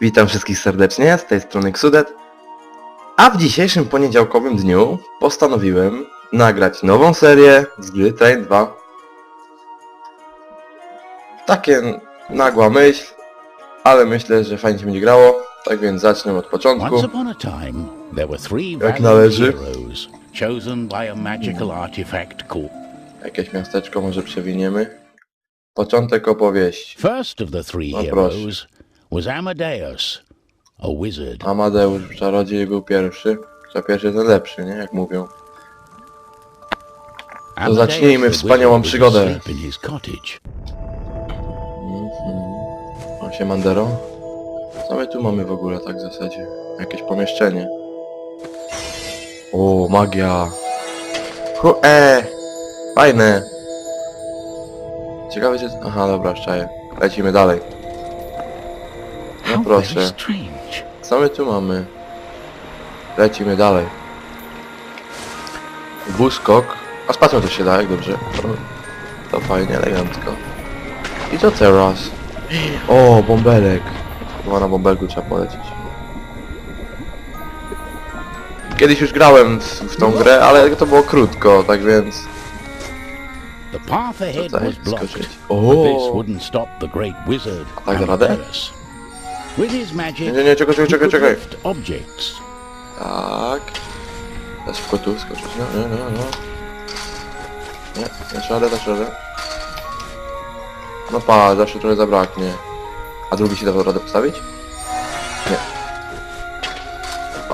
Witam wszystkich serdecznie, z tej strony Xudet. A w dzisiejszym poniedziałkowym dniu postanowiłem nagrać nową serię z gry Train 2. Takie nagła myśl, ale myślę, że fajnie się będzie grało, tak więc zacznę od początku. Jak należy. Jakieś miasteczko może przewiniemy. Początek opowieści. No proszę. Was Amadeus, a wizard. Amadeusz, czarodziej był pierwszy. Kto pierwszy, ten lepszy, nie? Jak mówią. Amadeus zacznijmy wspaniałą przygodę. cottage. Mhm. O, się Mandero. Co my tu mamy w ogóle tak w zasadzie? Jakieś pomieszczenie. O, magia. Hu, e, fajne. Ciekawe się... Aha, dobra, szczaję. Lecimy dalej. Proszę. Co my tu mamy? Lecimy dalej. Buskok. A pacją też się da, jak dobrze. To, to fajnie, elegancko. I co teraz? O, bąbelek. Chyba na bąbelku trzeba polecieć. Kiedyś już grałem w, w tą grę, ale to było krótko, tak więc... The path ahead was blocked. But this wouldn't stop the great wizard tak radę? Amadeus. With his magic, Nie, nie, nie, czekaj, czekaj, czekaj, czekaj. lift objects. Tak. Dasz w kotu skoczyć, no, no, no, no. Nie, dasz radę, dasz radę. No pa, zawsze trochę zabraknie. A drugi się da radę postawić? Nie.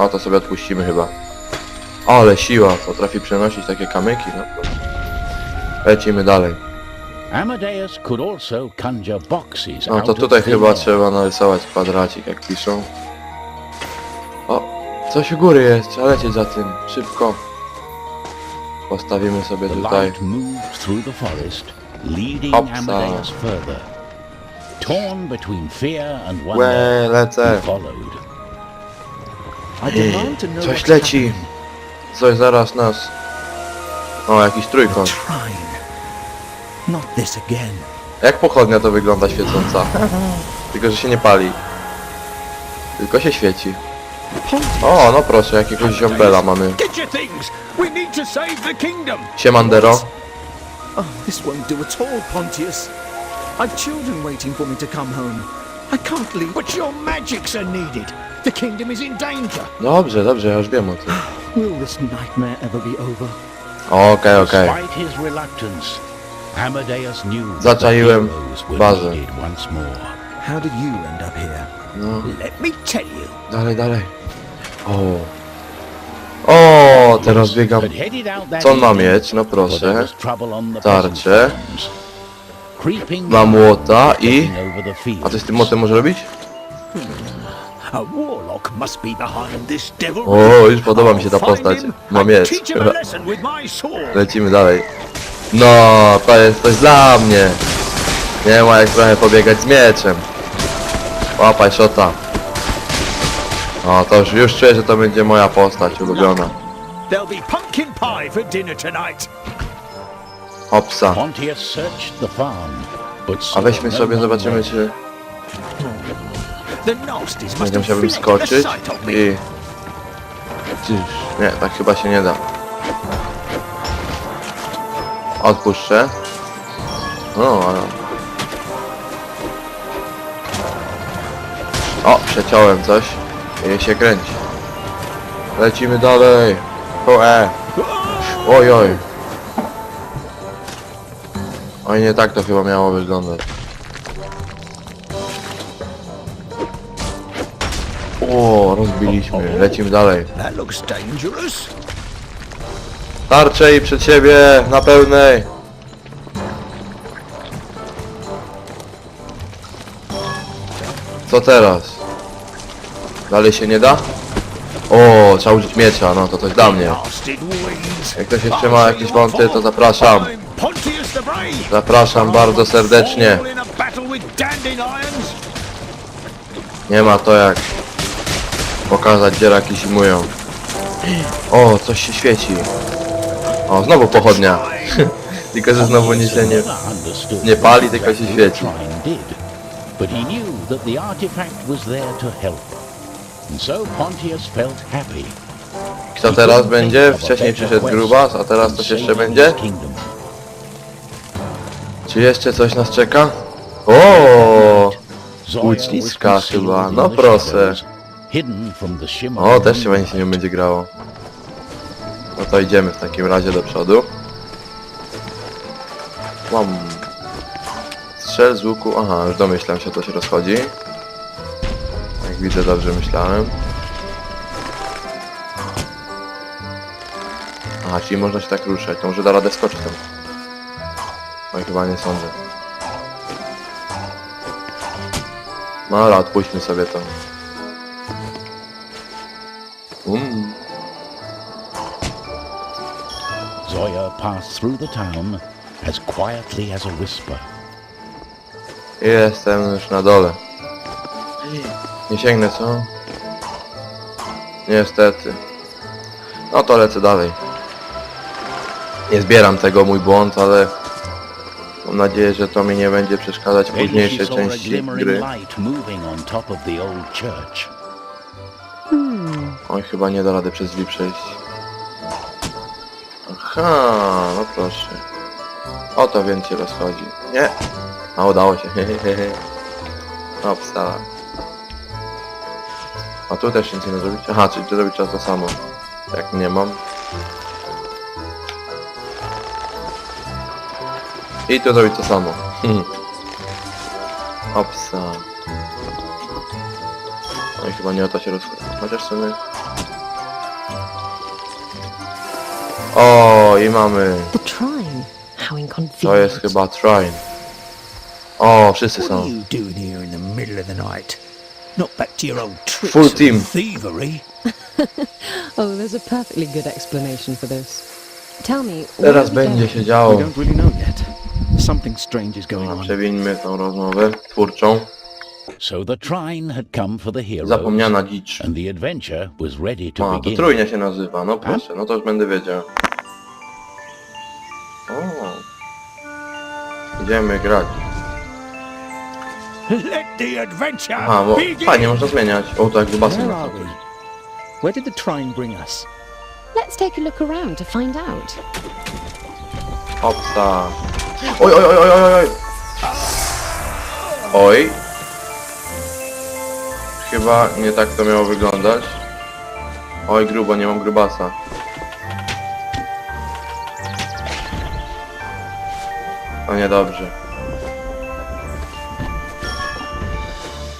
O, to sobie odpuścimy chyba. Ale siła, potrafi przenosić takie kamyki, no. Lecimy dalej. Amadeus could also conjure boxes No to tutaj chyba trzeba narysować kwadracik, jak piszą. O, coś u góry jest, trzeba lecieć za tym, szybko. Postawimy sobie tutaj. Hopsa. Amadeus further. Torn between fear and wonder, Łe, lecę. Coś what's leci. Coś zaraz nas... O, jakiś trójkąt. Not this again. Jak pochodnia to wygląda świecąca. Tylko, że się nie pali. Tylko się świeci. O, no proszę, jakiegoś ziombela mamy. Get your things! We need to save the kingdom! Siemandero. Oh, this won't do at all, Pontius. I've children waiting for me to come home. I can't leave. But your magics are needed! The kingdom is in danger! Dobrze, dobrze, ja już wiem o tym. Will this nightmare ever be over? Okej, okej. Despite his reluctance, Amadeus knew Zaczaiłem bazę. How did you end up here? No, Let me tell you! dalej, dalej. O. O, teraz biegam. Co on ma evening, mieć? No proszę. Tarczę. peasant farms. Creeping Ma młota i... A coś z tym motem może robić? Devil! O, już podoba mi się ta postać. Ma miecz. Lecimy dalej. No, to jest coś dla mnie. Nie ma jak trochę pobiegać z mieczem. Łapaj szota. O, to już, już czuję, że to będzie moja postać ulubiona. There'll be pumpkin pie for dinner tonight! Hopsa. A weźmy no sobie, zobaczymy czy... Będzie musiałbym skoczyć i... Nie, tak chyba się nie da. Odpuszczę. No, ale... O, przeciąłem coś. I się kręci. Lecimy dalej. O, e. Oj, oj. Oj, nie tak to chyba miało wyglądać. O, rozbiliśmy. Lecimy dalej. That looks dangerous! Tarcze i przed siebie na pełnej. Co teraz? Dalej się nie da? O, trzeba użyć miecza, no to coś dla mnie. Jak ktoś jeszcze ma jakieś wąty, to zapraszam. Zapraszam bardzo serdecznie. Nie ma to jak pokazać gdzie raki simują. O, coś się świeci. O, znowu pochodnia. Tylko, że znowu nic się nie, nie pali, tylko się świeci. But he knew that the artifact was there to help. And so Pontius felt happy. Kto teraz będzie? Wcześniej przyszedł grubas, a teraz coś jeszcze będzie? Czy jeszcze coś nas czeka? O! Łuczniczka chyba, no proszę. O, też się się nią będzie grało. No to idziemy w takim razie do przodu. Mam. Strzel z łuku. Aha, już domyślam się, o co się rozchodzi. Jak widzę, dobrze myślałem. Aha, czyli można się tak ruszać. To może da radę skoczyć tam. Oj, chyba nie sądzę. No ale odpuśćmy sobie to. Passed through the town as quietly as a whisper. Jestem już na dole. Nie sięgnę, co? Niestety. No to lecę dalej. Nie zbieram tego, mój błąd, ale... Mam nadzieję, że to mi nie będzie przeszkadzać w późniejszej części gry. on chyba nie da rady przez drzwi przejść. Aha, no proszę. O to więc się rozchodzi. Nie. A udało się. No wstała. A tu też nic nie zrobić? Aha, czyli to zrobić to samo. Jak nie mam. I tu zrobić to samo. Opsa. No i chyba nie o to się rozchodzi. Chociaż sobie... Oh, o, i mamy. The trine. How inconvenient. To jest chyba Trine. Oh, o, wszyscy What are są. you doing here in the middle of the night? Not back to your old tricks Full and team. thievery. Oh, there's a perfectly good explanation for this. Tell me, where Teraz are we będzie going? się We działo. don't really know yet. Something strange is going on. Przewińmy tą rozmowę twórczą. So the trine had come for the heroes, Zapomniana dzicz. and the adventure was ready to A, to begin. trójnia się nazywa, no proszę, no to już będę wiedział. O. Idziemy grać. Let the adventure Aha, bo begin. fajnie, można zmieniać. O, z basem. Where are we? Where did the trine bring us? Let's take a look around to find out. Opsa. Oj, oj, oj, oj, oj, oj. Oj. Chyba nie tak to miało wyglądać. Oj, grubo, nie mam grubasa. To niedobrze.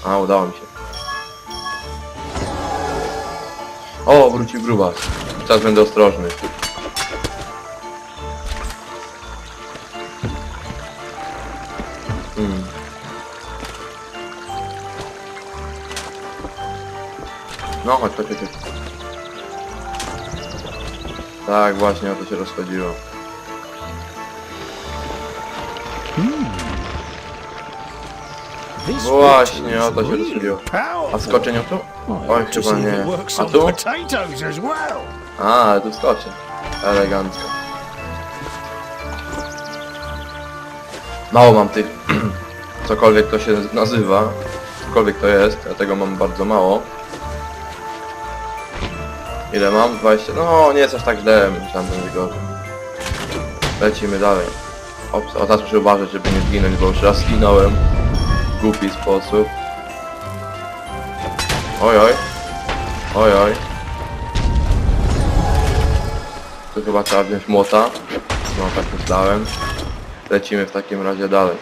A, udało mi się. O, wrócił grubas. Teraz będę ostrożny. No, chodź, chodź, chodź. Tak, właśnie o to się rozchodziło. This Właśnie, o to się rozchodziło. A nią tu? Oj, chyba nie. A tu? A, ale tu skoczę. Elegancko. Mało mam tych, cokolwiek to się nazywa, cokolwiek to jest, ja tego mam bardzo mało. Ile mam? 20? No, nie jest aż tak źle, myślałem, będzie gorzej. Lecimy dalej. Ops, o teraz muszę uważać, żeby nie zginąć, bo już raz zginąłem w głupi sposób. Oj, oj. Oj, oj. Tu chyba trzeba wziąć młota. No tak myślałem. Lecimy w takim razie dalej.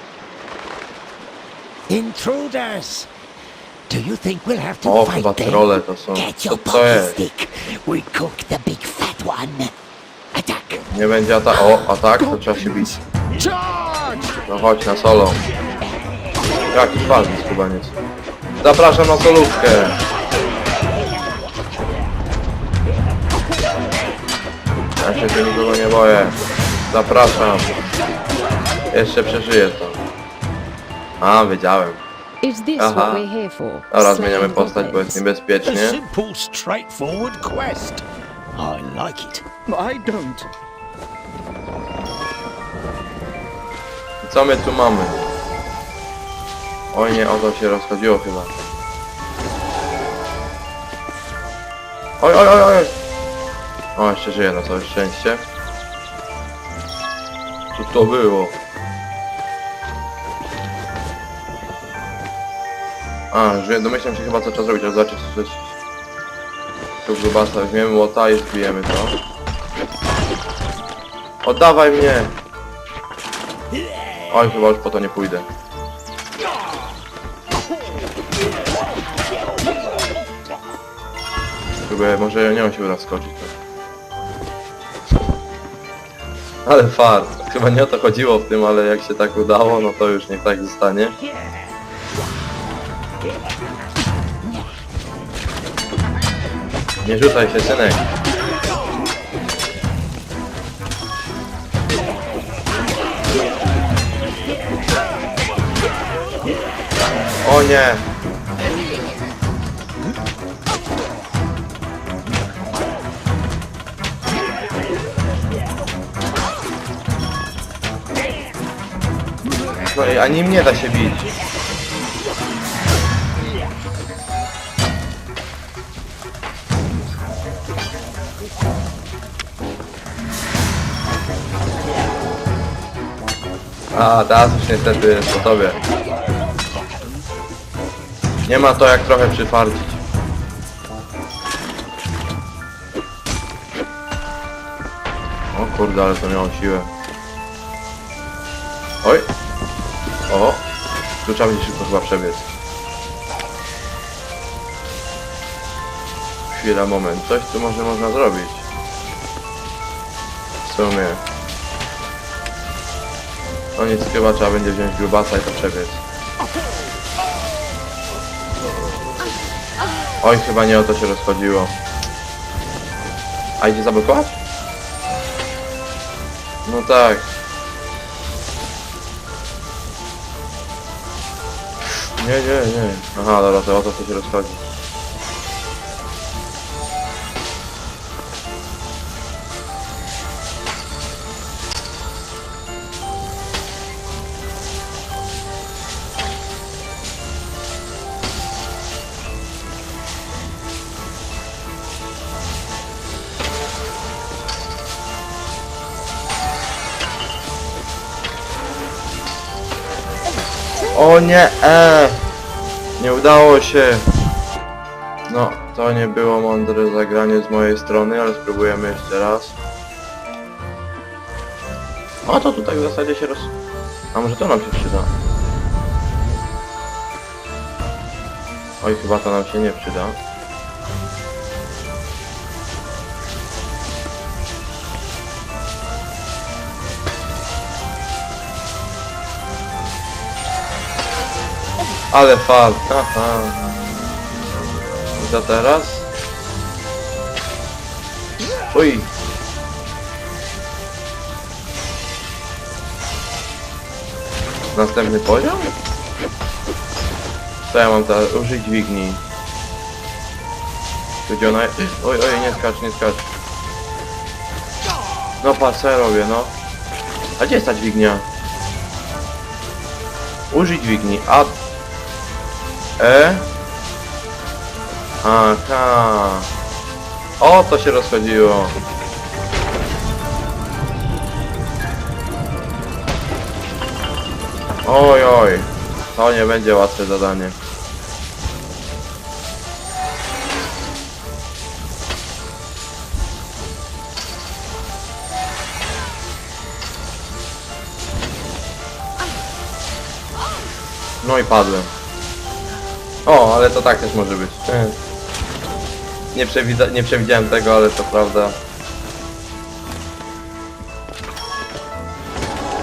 Intruders! Do you think we'll have to O, fight chyba them? trole to są. Get Co your to poppy jest? stick. We cooked the big fat one. Attack! Nie będzie atak. O, atak, to trzeba się bić. No chodź na solo. Jaki walki skubaniec. Zapraszam na solówkę. Ja się tu nikogo nie boję. Zapraszam. Jeszcze przeżyję to. A, wiedziałem. Is this Aha. what we're here for? Dobra, zmieniamy postać, bo jest goblins? A niebezpiecznie. simple, straightforward quest. I like it. I don't. Co my tu mamy? Oj nie, o to się rozchodziło chyba. Oj, oj, oj, oj! O, jeszcze żyje, no całe szczęście. Co to było? A, żyje, domyślam się chyba co trzeba zrobić, ale zobaczyć coś. Tu grubasa weźmiemy łota i zbijemy to. Oddawaj mnie! Oj, chyba już po to nie pójdę. Próbuję, może nią się uda wskoczyć. No. Ale fart. Chyba nie o to chodziło w tym, ale jak się tak udało, no to już niech tak zostanie. Nie rzucaj się, synek. O nie! No i ani mnie da się bić. A, teraz już niestety jest po tobie. Nie ma to jak trochę przyfardzić. O kurde, ale to miało siłę. Oj! O! Tu trzeba będzie szybko chyba przebiec. Chwila, moment. Coś tu może można zrobić. W sumie. No nic, chyba trzeba będzie wziąć grubasa i to przebiec. Oj, chyba nie o to się rozchodziło. A idzie zablokować? No tak. Nie, nie, nie. Aha, dobra, to o to się rozchodzi. O nie, e, Nie udało się. No, to nie było mądre zagranie z mojej strony, ale spróbujemy jeszcze raz. O, to tutaj w zasadzie się roz... A może to nam się przyda? Oj, chyba to nam się nie przyda. Ale fal, haha. Co teraz? Uj. Następny poziom? Co ja mam teraz? Użyć dźwigni. Gdzie ona... Oj, oj, nie skacz, nie skacz. No ja robię, no. A gdzie jest ta dźwignia? Użyć dźwigni. A... E? Aha. O, to się rozchodziło. Oj, oj. To nie będzie łatwe zadanie. No i padłem. O, ale to tak też może być. Nie, nie przewidziałem tego, ale to prawda.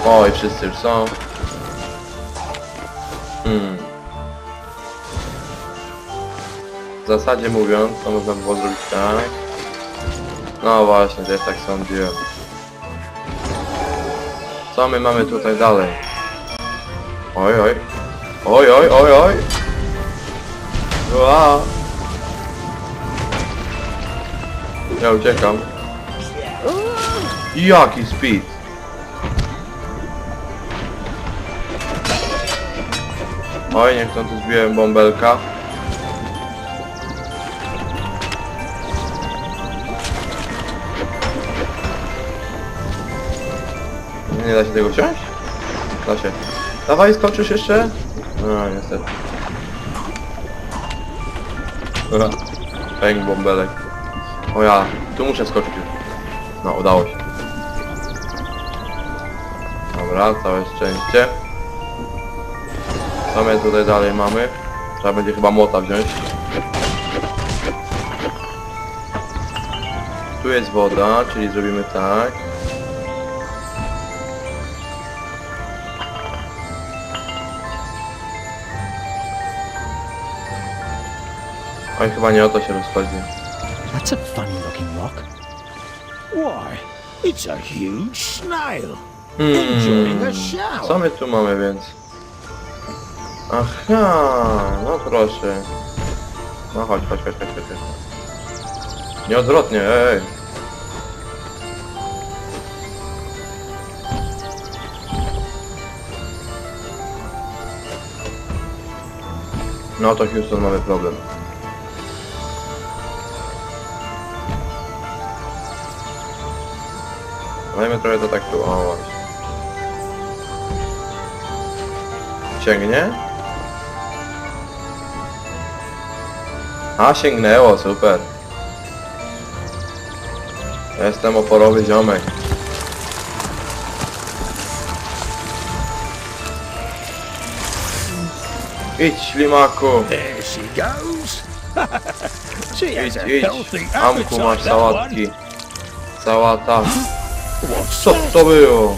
Oj, wszyscy już są. Hmm. W zasadzie mówiąc, to można było zrobić tak. No właśnie, też tak sądziłem. Co my mamy tutaj dalej? Oj, oj. Oj, oj, oj, oj. Ua. Ja uciekam. Jaki speed? Oj, niechcący zbiłem bąbelka. Nie da się tego wziąć? Da się. Dawaj, skoczysz jeszcze? No, niestety. Pęk bąbelek. O ja, tu muszę skoczyć już. No, udało się. Dobra, całe szczęście. Co my tutaj dalej mamy? Trzeba będzie chyba młota wziąć. Tu jest woda, czyli zrobimy tak. Oj, chyba nie o to się rozchodzi. That's a funny looking rock. Why, it's a huge snail. Enjoying a Co shower. my tu mamy więc? Aha, no proszę. No chodź, chodź, chodź, chodź, chodź. chodź. Nieodwrotnie, ej. No to Houston mamy problem. Dajmy trochę to tak tu, o właśnie. Sięgnie? A, sięgnęło, super. Jestem oporowy ziomek. Idź, ślimaku. There she goes. she Idź, idź. Amku, masz sałatki. Sałata. Co to było?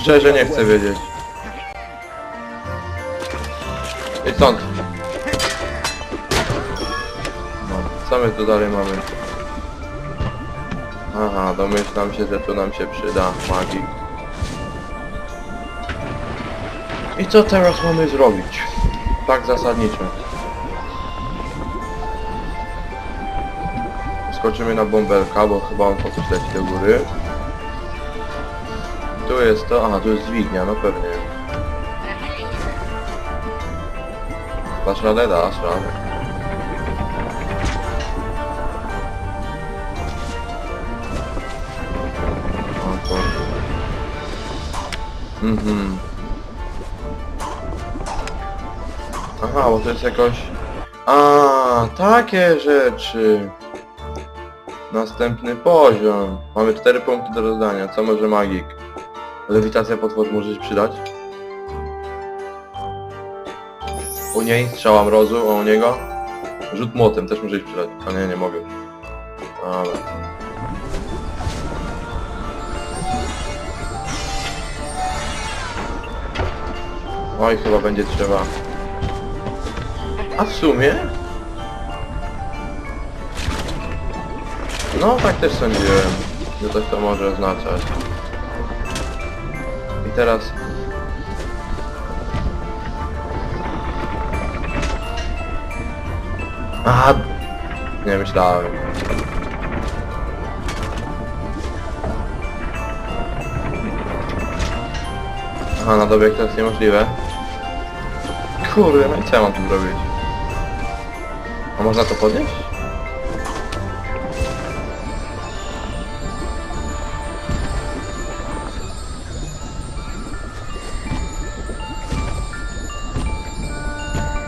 Szczerze nie chcę wiedzieć. I stąd. No, co my tu dalej mamy? Aha, domyślam się, że tu nam się przyda magii. I co teraz mamy zrobić? Tak zasadniczo. Skoczymy na bąbelka, bo chyba on po coś leci do góry. Tu jest to, aha, tu jest dźwignia, no pewnie. Dasz radę? Dasz radę. O. Mhm. Aha, bo to jest jakoś... A, takie rzeczy. Następny poziom. Mamy 4 punkty do rozdania. Co może magik? Lewitacja potwór może się przydać? U niej strzała mrozu, a u niego rzut młotem też może się przydać. A nie, nie mogę. Dobra. Oj, chyba będzie trzeba. A w sumie? No, tak też sądziłem, że coś to może oznaczać. I teraz... Aha! Nie myślałem. Aha, na dobieg to jest niemożliwe. Kurde, no i co ja mam tu zrobić? A można to podnieść?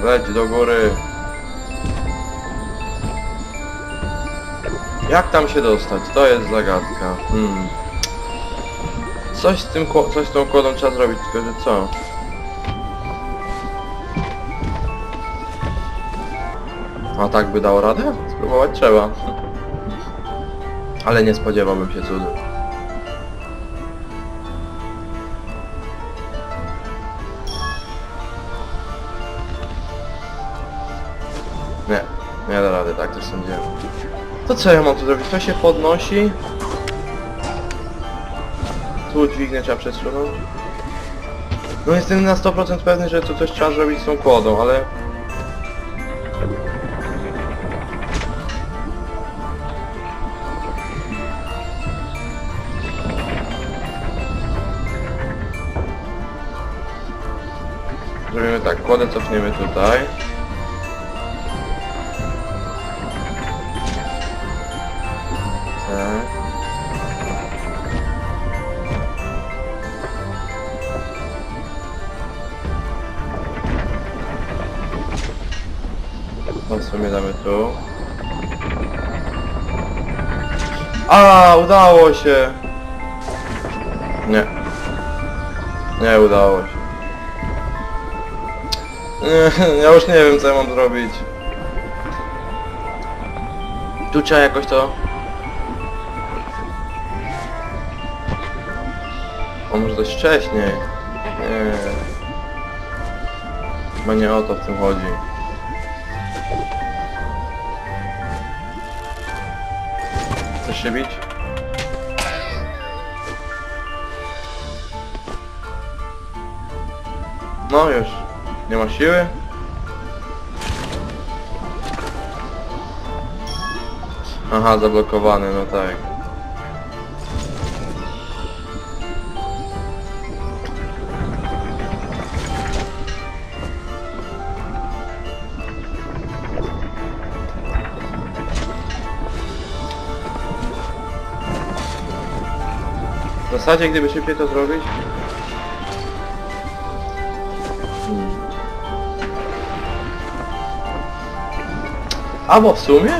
Leć do góry. Jak tam się dostać? To jest zagadka. Hmm. Coś z tym coś z tą kłodą trzeba zrobić, tylko że co? A tak by dało radę? Spróbować trzeba. Ale nie spodziewałbym się cudu. Nie, nie da rady, tak też sądziłem. To co ja mam tu zrobić? To się podnosi. Tu dźwignę trzeba przesunąć. No jestem na 100% pewny, że tu coś trzeba zrobić z tą kłodą, ale... Żeby tak, kłodę cofniemy tutaj. A, udało się! Nie. Nie udało się. Nie, ja już nie wiem co ja mam zrobić. Tu trzeba jakoś to... O, może coś wcześniej? Nie. Chyba nie o to w tym chodzi. Chcesz się bić? No już. Nie ma siły? Aha, zablokowany, no tak. Zasadzie, gdyby szybciej to zrobić... Hmm. A bo w sumie?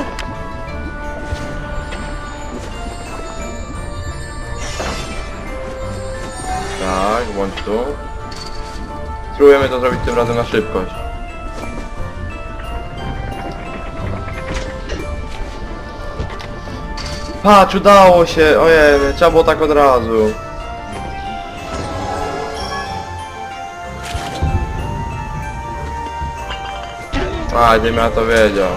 Tak, bądź tu. Spróbujemy to zrobić tym razem na szybkość. Patrz, udało się! Ojej, trzeba było tak od razu. A, gdybym ja to wiedział.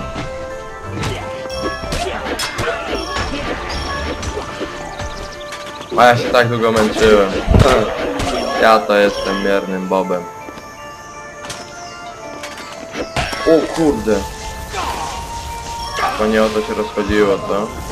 A ja się tak długo męczyłem. Ja to jestem miernym bobem. O kurde. To nie o to się rozchodziło, co?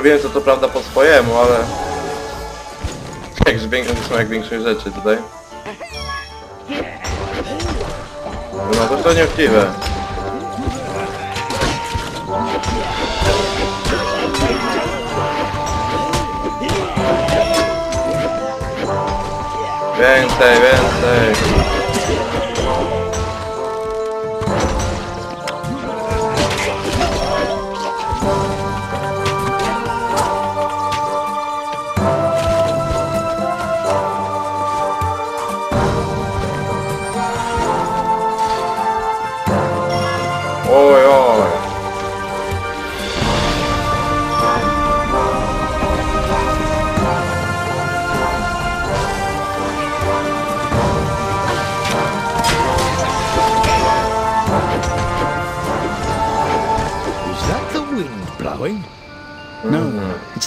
Zrobiłem to co prawda po swojemu, ale... Jak, są jak większość rzeczy tutaj. No to to nieuczciwe. Więcej, więcej.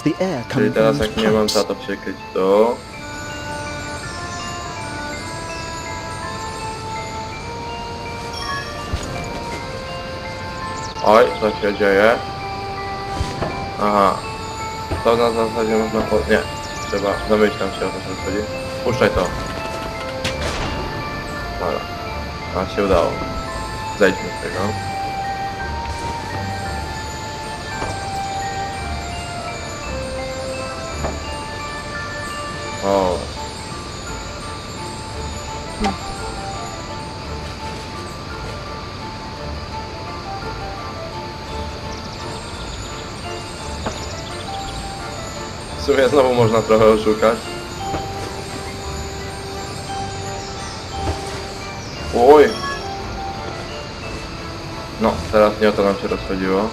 The air Czyli coming from teraz jak nie mam pipes. za to przykryć to... Oj, co się dzieje? Aha. To na zasadzie można po... Nie. Trzeba... Domyślam się o co się chodzi. Puszczaj to. Dobra. A się udało. Zejdźmy z tego. O. W sumie znowu można trochę oszukać. Oj! No, teraz nie o to nam się rozchodziło.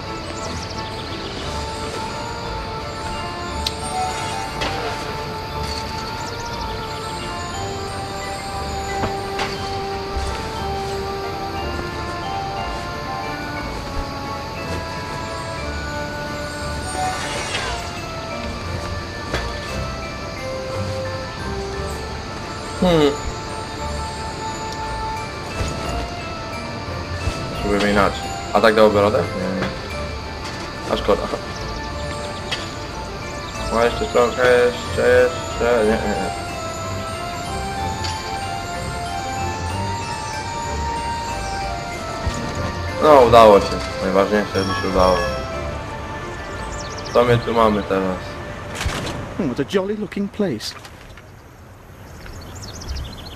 A tak dałoby radę? Nie, nie. A szkoda. No jeszcze trochę, jeszcze, jeszcze, nie, nie, nie. No, udało się. Najważniejsze, że się udało. Co my tu mamy teraz? Oh, what a jolly looking place.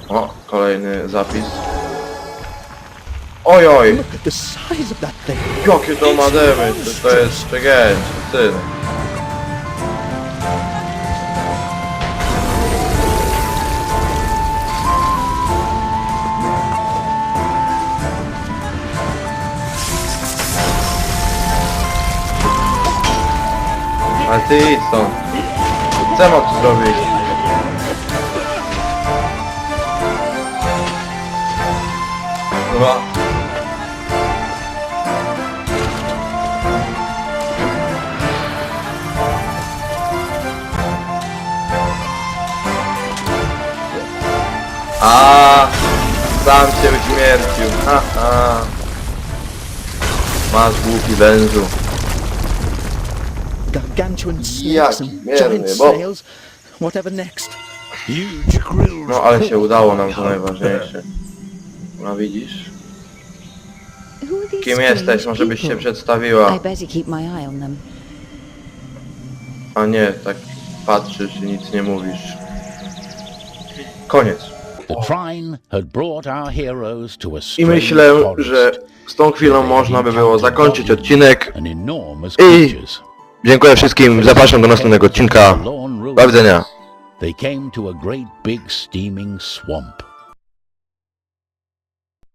O, kolejny zapis. Oj, oj, Look at the size of that thing. jakie to ma damage, to, to jest przegięcie, syn. Ale ty idź stąd. Co mam tu zrobić? Chyba. A, sam się uśmiercił. Ha, ha. Masz głupi wężu. Gargantuan snakes Jaki and giant snails. Whatever next? Huge grills. No ale się udało nam to najważniejsze. No widzisz? Who are these Kim jesteś? Może byś się przedstawiła. I better keep my eye on them. A nie, tak patrzysz i nic nie mówisz. Koniec. I myślę, że z tą chwilą można by było zakończyć odcinek. I-. Dziękuję wszystkim, zapraszam do następnego odcinka. Do widzenia. They came to a great big steaming swamp.